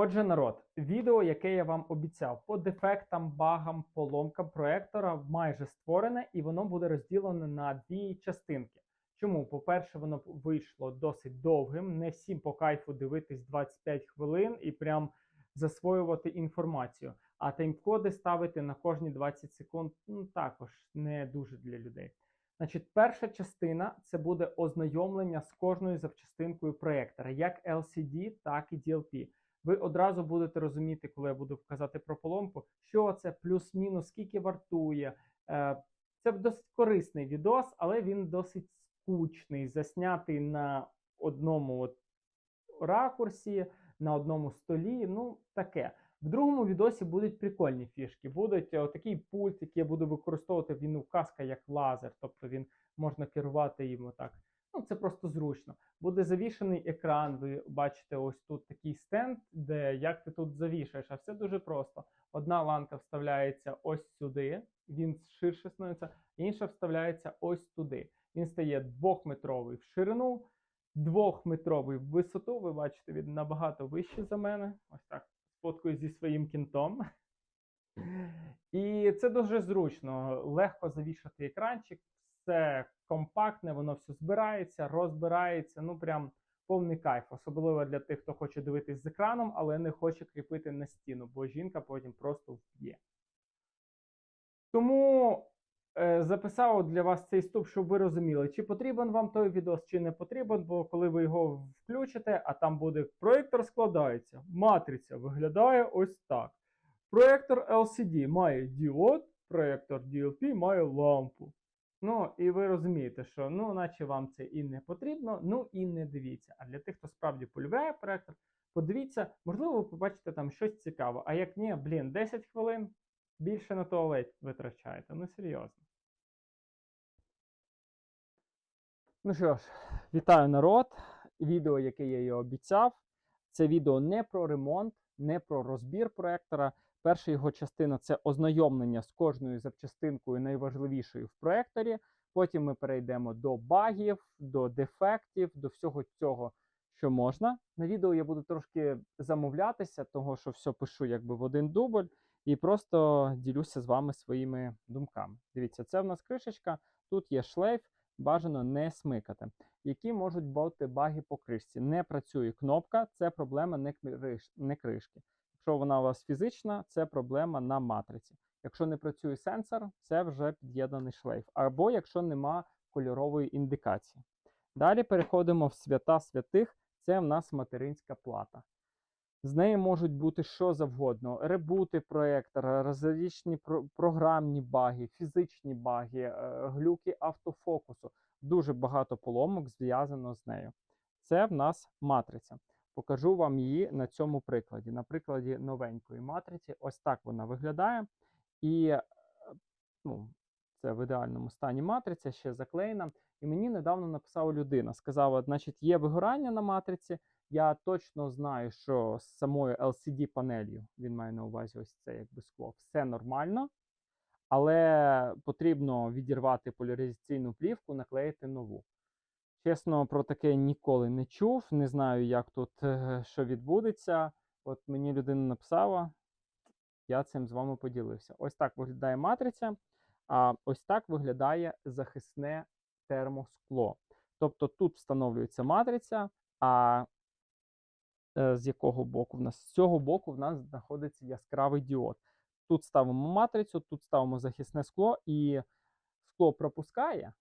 Отже, народ, відео, яке я вам обіцяв, по дефектам, багам, поломкам проектора майже створене, і воно буде розділене на дві частинки. Чому? По-перше, воно вийшло досить довгим. Не всім по кайфу дивитись 25 хвилин і прям засвоювати інформацію. А таймкоди ставити на кожні 20 секунд ну, також не дуже для людей. Значить, перша частина це буде ознайомлення з кожною запчастинкою проєктора, як LCD, так і DLP. Ви одразу будете розуміти, коли я буду вказати про поломку, що це плюс-мінус, скільки вартує. Е, Це досить корисний відос, але він досить скучний, заснятий на одному от ракурсі, на одному столі. Ну, таке. В другому відосі будуть прикольні фішки. Будуть е, такий пульт, який я буду використовувати. Він указка як лазер, тобто він можна керувати їм отак. Ну, це просто зручно. Буде завішений екран. Ви бачите, ось тут такий стенд, де як ти тут завішаєш, а все дуже просто. Одна ланка вставляється ось сюди, він ширше становиться, інша вставляється ось туди. Він стає двохметровий в ширину, двохметровий в висоту. Ви бачите, він набагато вищий за мене. Ось так. Фоткою зі своїм кінтом. І це дуже зручно. Легко завішати екранчик, все компактне, воно все збирається, розбирається. Ну прям повний кайф. Особливо для тих, хто хоче дивитись з екраном, але не хоче кріпити на стіну, бо жінка потім просто вб'є. Тому е, записав для вас цей ступ, щоб ви розуміли, чи потрібен вам той відос, чи не потрібен, бо коли ви його включите, а там буде проєктор складається, матриця виглядає ось так. Проєктор LCD має діод, проєктор DLP має лампу. Ну, і ви розумієте, що ну, наче вам це і не потрібно, ну і не дивіться. А для тих, хто справді полюбляє проєктор, подивіться, можливо, ви побачите там щось цікаве. А як ні, блін, 10 хвилин більше на туалет витрачаєте. Ну, серйозно. Ну що ж, вітаю народ. Відео, яке я і обіцяв. Це відео не про ремонт, не про розбір проектора. Перша його частина це ознайомлення з кожною запчастинкою найважливішою в проекторі. Потім ми перейдемо до багів, до дефектів, до всього цього, що можна. На відео я буду трошки замовлятися, того що все пишу якби в один дубль, і просто ділюся з вами своїми думками. Дивіться, це в нас кришечка, тут є шлейф, бажано не смикати. Які можуть бути баги по кришці? Не працює кнопка, це проблема не, кришки. Якщо вона у вас фізична, це проблема на матриці. Якщо не працює сенсор, це вже під'єднаний шлейф. Або якщо нема кольорової індикації. Далі переходимо в свята святих, це в нас материнська плата. З нею можуть бути що завгодно: ребути проєктора, розрічні програмні баги, фізичні баги, е, глюки автофокусу. Дуже багато поломок зв'язано з нею. Це в нас матриця. Покажу вам її на цьому прикладі. На прикладі новенької матриці. Ось так вона виглядає. І е, ну, це в ідеальному стані матриця, ще заклеєна. І мені недавно написала людина. Сказала, значить, є вигорання на матриці. Я точно знаю, що з самою LCD-панелью, він має на увазі ось це якби скло, все нормально. Але потрібно відірвати поляризаційну плівку, наклеїти нову. Чесно, про таке ніколи не чув. Не знаю, як тут е, що відбудеться. От мені людина написала, я цим з вами поділився. Ось так виглядає матриця, а ось так виглядає захисне термоскло. Тобто тут встановлюється матриця, а е, з якого боку в нас? З цього боку в нас знаходиться яскравий діод. Тут ставимо матрицю, тут ставимо захисне скло, і скло пропускає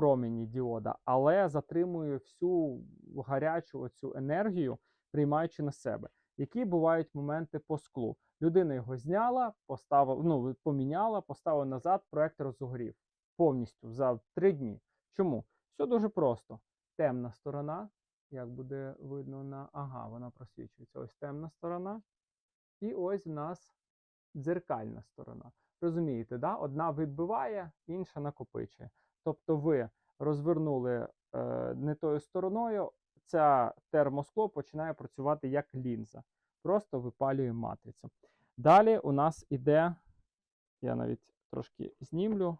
промені діода, але затримує всю гарячу оцю енергію, приймаючи на себе. Які бувають моменти по склу? Людина його зняла, поставила, ну, поміняла, поставила назад, проектор згорів повністю за три дні. Чому? Все дуже просто. Темна сторона, як буде видно на ага, вона просвічується. Ось темна сторона. І ось в нас дзеркальна сторона. Розумієте, да? одна відбиває, інша накопичує. Тобто ви розвернули е, не тою стороною, ця термоскло починає працювати як лінза. Просто випалює матрицю. Далі у нас іде, я навіть трошки знімлю.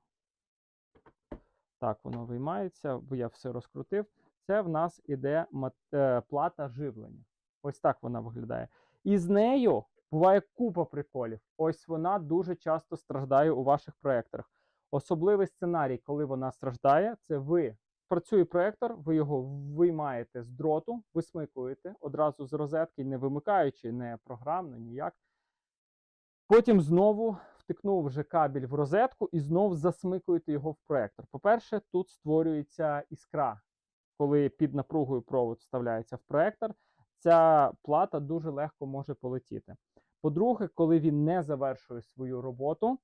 Так, воно виймається, бо я все розкрутив. Це в нас іде е, плата живлення. Ось так вона виглядає. І з нею буває купа приколів. Ось вона дуже часто страждає у ваших проєкторах. Особливий сценарій, коли вона страждає, це ви працює проєктор, ви його виймаєте з дроту, висмикуєте одразу з розетки, не вимикаючи, не програмно, ніяк. Потім знову втикнув вже кабель в розетку і знову засмикуєте його в проєктор. По-перше, тут створюється іскра, коли під напругою провод вставляється в проєктор, ця плата дуже легко може полетіти. По-друге, коли він не завершує свою роботу,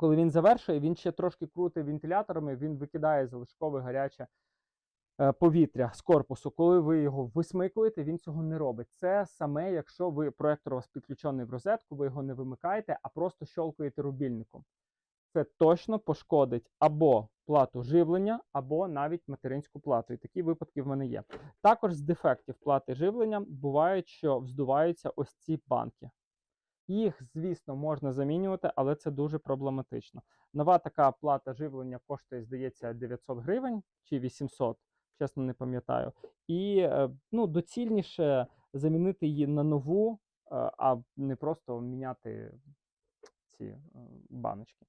коли він завершує, він ще трошки крутить вентиляторами, він викидає залишкове гаряче е, повітря з корпусу. Коли ви його висмикуєте, він цього не робить. Це саме, якщо ви проектор у вас підключений в розетку, ви його не вимикаєте, а просто щолкаєте рубільником. Це точно пошкодить або плату живлення, або навіть материнську плату. І такі випадки в мене є. Також з дефектів плати живлення бувають, що вздуваються ось ці банки. Їх, звісно, можна замінювати, але це дуже проблематично. Нова така плата живлення коштує, здається, 900 гривень чи 800, чесно не пам'ятаю. І е, ну, доцільніше замінити її на нову, е, а не просто міняти ці е, баночки.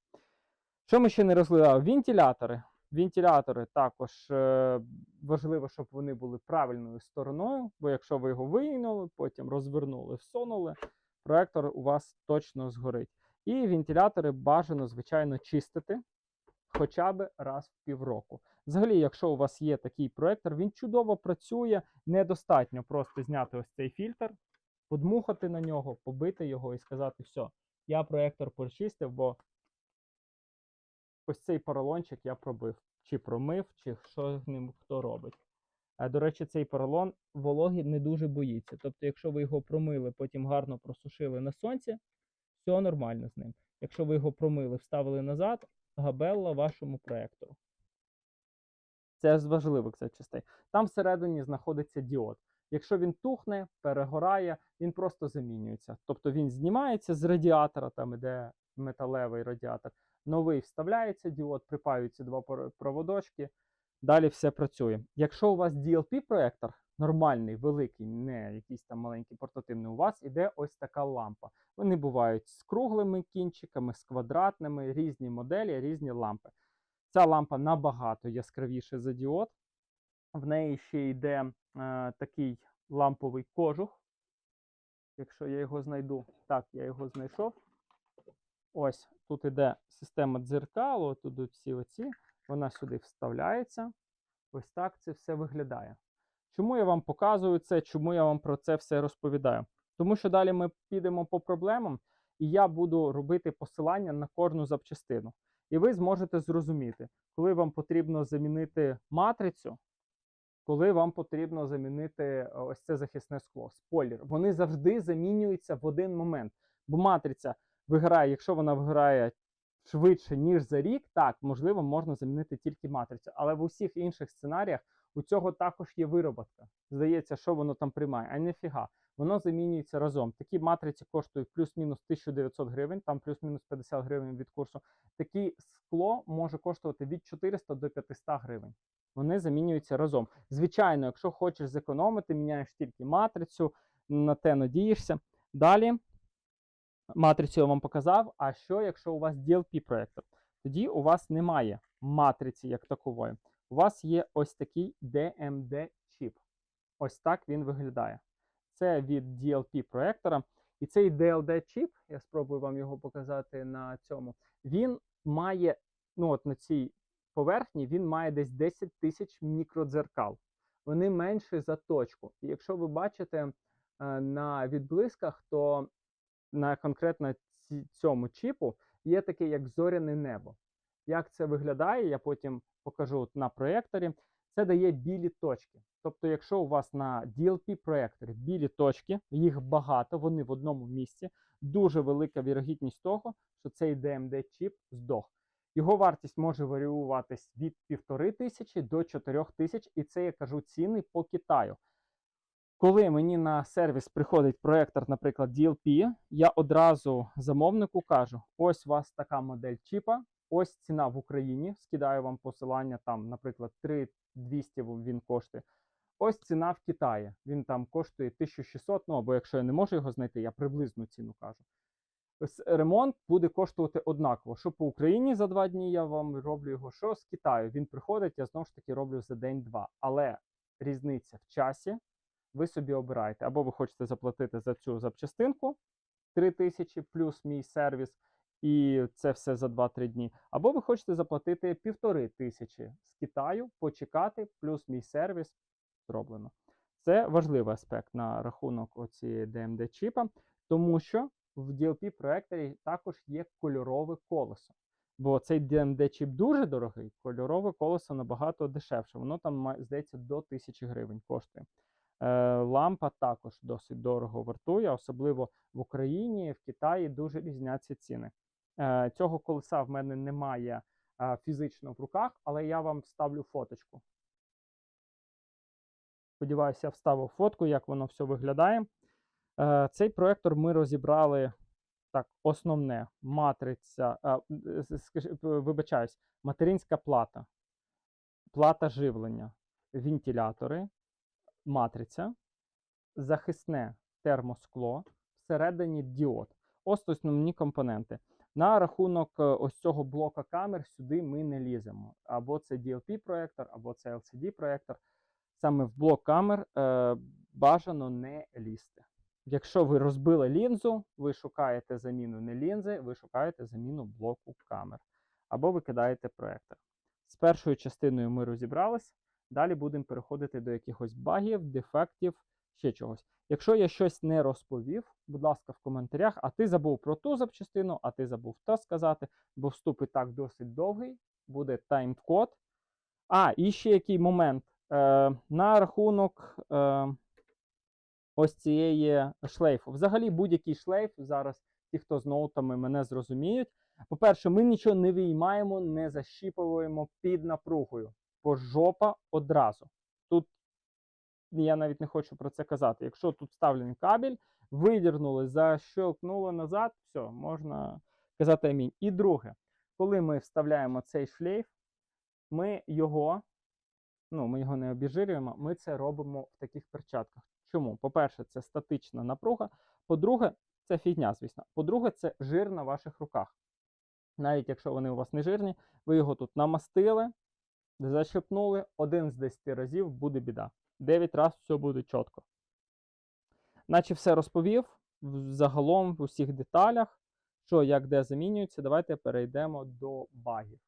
Що ми ще не розглядали? Вентилятори. Вентилятори також важливо, щоб вони були правильною стороною, бо якщо ви його вийняли, потім розвернули, всунули, проектор у вас точно згорить. І вентилятори бажано, звичайно, чистити хоча б раз в півроку. Взагалі, якщо у вас є такий проектор, він чудово працює, недостатньо просто зняти ось цей фільтр, подмухати на нього, побити його і сказати, все, я проектор почистив, бо ось цей поролончик я пробив, чи промив, чи що з ним хто робить. Е, До речі, цей поролон вологи не дуже боїться. Тобто, якщо ви його промили, потім гарно просушили на сонці, все нормально з ним. Якщо ви його промили, вставили назад, габелла вашому проектору. Це з важливих частей. Там всередині знаходиться діод. Якщо він тухне, перегорає, він просто замінюється. Тобто він знімається з радіатора, там іде металевий радіатор, новий вставляється діод, припаються два проводочки, далі все працює. Якщо у вас DLP-проектор, нормальний, великий, не якийсь там маленький портативний, у вас іде ось така лампа. Вони бувають з круглими кінчиками, з квадратними, різні моделі, різні лампи. Ця лампа набагато яскравіша за діод. В неї ще йде е, такий ламповий кожух. Якщо я його знайду, так, я його знайшов. Ось тут іде система дзеркалу, тут всі оці, вона сюди вставляється. Ось так це все виглядає. Чому я вам показую це? Чому я вам про це все розповідаю? Тому що далі ми підемо по проблемам, і я буду робити посилання на кожну запчастину. І ви зможете зрозуміти, коли вам потрібно замінити матрицю, коли вам потрібно замінити е, ось це захисне скло, спойлер. Вони завжди замінюються в один момент. Бо матриця виграє, якщо вона виграє швидше, ніж за рік, так, можливо, можна замінити тільки матрицю. Але в усіх інших сценаріях у цього також є вироботка. Здається, що воно там приймає, а ніфіга. Воно замінюється разом. Такі матриці коштують плюс-мінус 1900 гривень, там плюс-мінус 50 гривень від курсу. Таке скло може коштувати від 400 до 500 гривень. Вони замінюються разом. Звичайно, якщо хочеш зекономити, міняєш тільки матрицю, на те надієшся. Далі матрицю я вам показав. А що, якщо у вас DLP проектор? Тоді у вас немає матриці як такової. У вас є ось такий DMD чіп. Ось так він виглядає. Це від DLP проектора. І цей DLD чіп, я спробую вам його показати на цьому. Він має, ну от на цій поверхні, він має десь 10 тисяч мікродзеркал. Вони менші за точку. І якщо ви бачите е, на відблисках, то на конкретно цьому чіпу є таке як зоряне небо. Як це виглядає, я потім покажу на проєкторі. Це дає білі точки. Тобто, якщо у вас на DLP проєкторі білі точки, їх багато, вони в одному місці, дуже велика вірогідність того, що цей DMD чіп здох. Його вартість може варіюватись від 1500 до 4000, і це я кажу ціни по Китаю. Коли мені на сервіс приходить проектор, наприклад, DLP, я одразу замовнику кажу: ось у вас така модель чіпа, ось ціна в Україні. Скидаю вам посилання, там, наприклад, 3200 він коштує. Ось ціна в Китаї. Він там коштує 1600, ну або якщо я не можу його знайти, я приблизну ціну кажу. Ремонт буде коштувати однаково. Що по Україні за два дні я вам роблю його, що з Китаю. Він приходить, я знову ж таки роблю за день-два. Але різниця в часі ви собі обираєте. Або ви хочете заплатити за цю запчастинку 3000 плюс мій сервіс, і це все за 2-3 дні. Або ви хочете заплатити півтори тисячі з Китаю, почекати, плюс мій сервіс зроблено. Це важливий аспект на рахунок оцієї DMD чіпа, тому що в DLP проекторі також є кольорове колесо. Бо цей DMD чіп дуже дорогий, кольорове колесо набагато дешевше. Воно там, здається, до 1000 гривень коштує. Е, лампа також досить дорого вартує, особливо в Україні, в Китаї дуже різняться ціни. Е, цього колеса в мене немає е, фізично в руках, але я вам вставлю фоточку. Сподіваюся, я вставив фотку, як воно все виглядає. Цей проектор ми розібрали так, основне матриця, вибачаюсь, материнська плата, плата живлення, вентилятори, матриця, захисне термоскло, всередині діод. Ось основні компоненти. На рахунок е, ось цього блока камер сюди ми не ліземо. Або це DLP-проектор, або це LCD-проектор. Саме в блок камер е, бажано не лізти. Якщо ви розбили лінзу, ви шукаєте заміну не лінзи, ви шукаєте заміну блоку камер. Або ви кидаєте проектор. З першою частиною ми розібрались. Далі будемо переходити до якихось багів, дефектів, ще чогось. Якщо я щось не розповів, будь ласка, в коментарях, а ти забув про ту запчастину, а ти забув то сказати, бо вступ і так досить довгий, буде тайм-код. А, і ще який момент. Е, на рахунок е, ось цієї шлейфу. Взагалі, будь-який шлейф зараз, ті, хто з ноутами мене зрозуміють. По-перше, ми нічого не виймаємо, не защіпуємо під напругою, бо жопа одразу. Тут я навіть не хочу про це казати. Якщо тут вставлений кабель, видірнули, защелкнули назад, все, можна казати амінь. І друге, коли ми вставляємо цей шлейф, ми його, ну, ми його не обіжирюємо, ми це робимо в таких перчатках. Чому? По-перше, це статична напруга. По-друге, це фігня, звісно. По-друге, це жир на ваших руках. Навіть якщо вони у вас не жирні, ви його тут намастили, защепнули, один з 10 разів буде біда. 9 разів все буде чітко. Наче все розповів загалом в усіх деталях, що як де замінюється. Давайте перейдемо до багів.